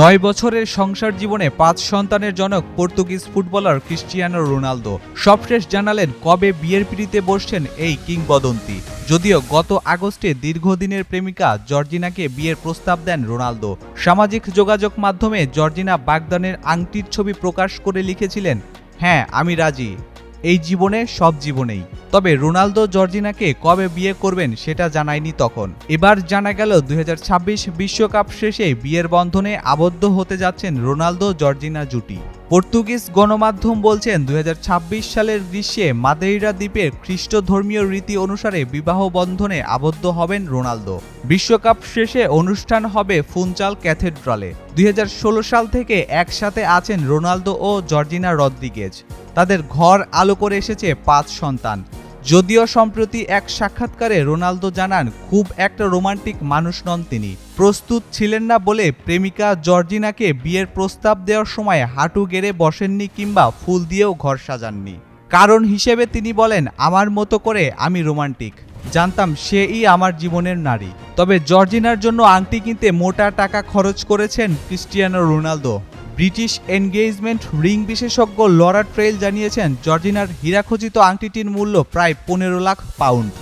নয় বছরের সংসার জীবনে পাঁচ সন্তানের জনক পর্তুগিজ ফুটবলার ক্রিস্টিয়ানো রোনালদো। সবশেষ জানালেন কবে বিয়ের পিড়িতে বসছেন এই কিংবদন্তি। যদিও গত আগস্টে দীর্ঘদিনের প্রেমিকা জর্জিনাকে বিয়ের প্রস্তাব দেন রোনালদো। সামাজিক যোগাযোগ মাধ্যমে জর্জিনা বাগদানের আংটির ছবি প্রকাশ করে লিখেছিলেন হ্যাঁ আমি রাজি। এই জীবনে সব জীবনেই। তবে রোনালদো জর্জিনাকে কবে বিয়ে করবেন সেটা জানায়নি তখন। এবার জানা গেল দুই বিশ্বকাপ শেষে বিয়ের বন্ধনে আবদ্ধ হতে যাচ্ছেন রোনালদো জর্জিনা জুটি। পর্তুগিজ গণমাধ্যম বলছেন দুই হাজার ছাব্বিশ সালের গ্রীষ্মে মাদেইরা দ্বীপের খ্রিস্ট ধর্মীয় রীতি অনুসারে বিবাহ বন্ধনে আবদ্ধ হবেন রোনালদো। বিশ্বকাপ শেষে অনুষ্ঠান হবে ফুনচাল ক্যাথেড্রালে। দুই হাজার ষোলো সাল থেকে একসাথে আছেন রোনালদো ও জর্জিনা রদ্রিগেজ। তাদের ঘর আলো করে এসেছে পাঁচ সন্তান। যদিও সম্প্রতি এক সাক্ষাৎকারে রোনালদো জানান, খুব একটা রোমান্টিক মানুষ নন তিনি। প্রস্তুত ছিলেন না বলে প্রেমিকা জর্জিনাকে বিয়ের প্রস্তাব দেওয়ার সময় হাঁটু গেড়ে বসেননি কিংবা ফুল দিয়েও ঘর সাজাননি। কারণ হিসেবে তিনি বলেন, আমার মতো করে আমি রোমান্টিক। জানতাম সেই আমার জীবনের নারী। তবে জর্জিনার জন্য আংটি কিনতে মোটা টাকা খরচ করেছেন Cristiano Ronaldo. British engagement ring বিশেষজ্ঞ লরা ট্রেল জানিয়েছেন, জর্জিনার হীরাখচিত আংটিটির মূল্য প্রায় পনেরো লাখ পাউন্ড।